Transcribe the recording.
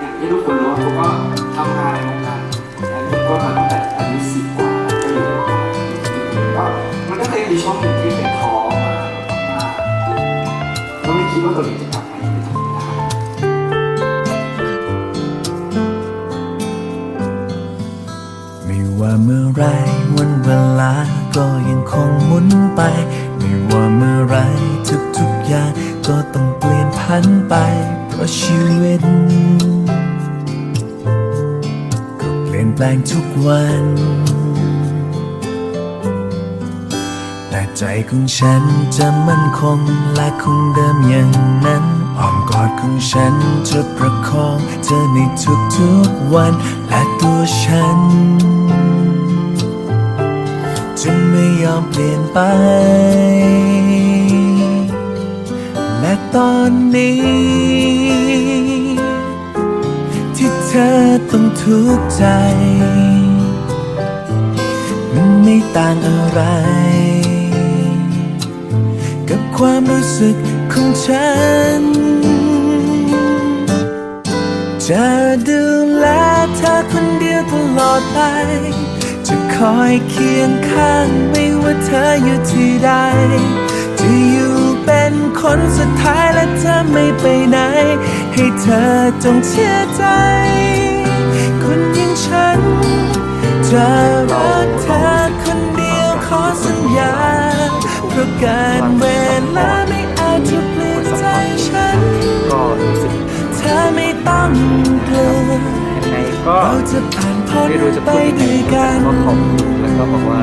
อย่างที่ทุกคนรู้เขาก็ทำงานในวงการแอดมินก็มาตั้งแต่อายุสิบกว่าก็อยู่ในวงการก็มันก็เคยมีช่วงหนึ่งที่เป็นท้อมาแบบมากก็ไม่คิดว่าตัวเองจะกลับมาอยู่ในจุดนี้ได้ไม่ว่าเมื่อไรวันเวลาก็ยังคงหมุนไป ไม่ว่าเมื่อไรทุกๆอย่างก็ต้องเปลี่ยนพันไปเพราะชีวิต แปลงทุกวัน แต่ใจของฉันจะมั่นคงและคงเดิมอย่างนั้นอ้อมกอดของฉันจะประคองเธอในทุกๆวัน และตัวฉัน จะไม่ยอมเปลี่ยนไป และตอนนี้ ต้องทุกข์ใจ มันไม่ต่างอะไร กับความรู้สึกของฉัน จะดูแลเธอคนเดียวตลอดไป จะคอยเคียงข้างไม่ว่าเธออยู่ที่ใดจะอยู่เป็นคนสุดท้ายและเธอไม่ไปไหน ให้เธอจงเชื่อใจ จะรักเธอคนเดียวขอสัญญา เพราะการเวลาไม่อาจจะเปลี่ยนใจฉัน ก็รู้สึกเธอไม่ต้องกลัวยังไงก็เราจะผ่านพ้นไม่รู้จะไปพูดยังไงด้วยกันก็ขอบคุณแล้วก็บอกว่า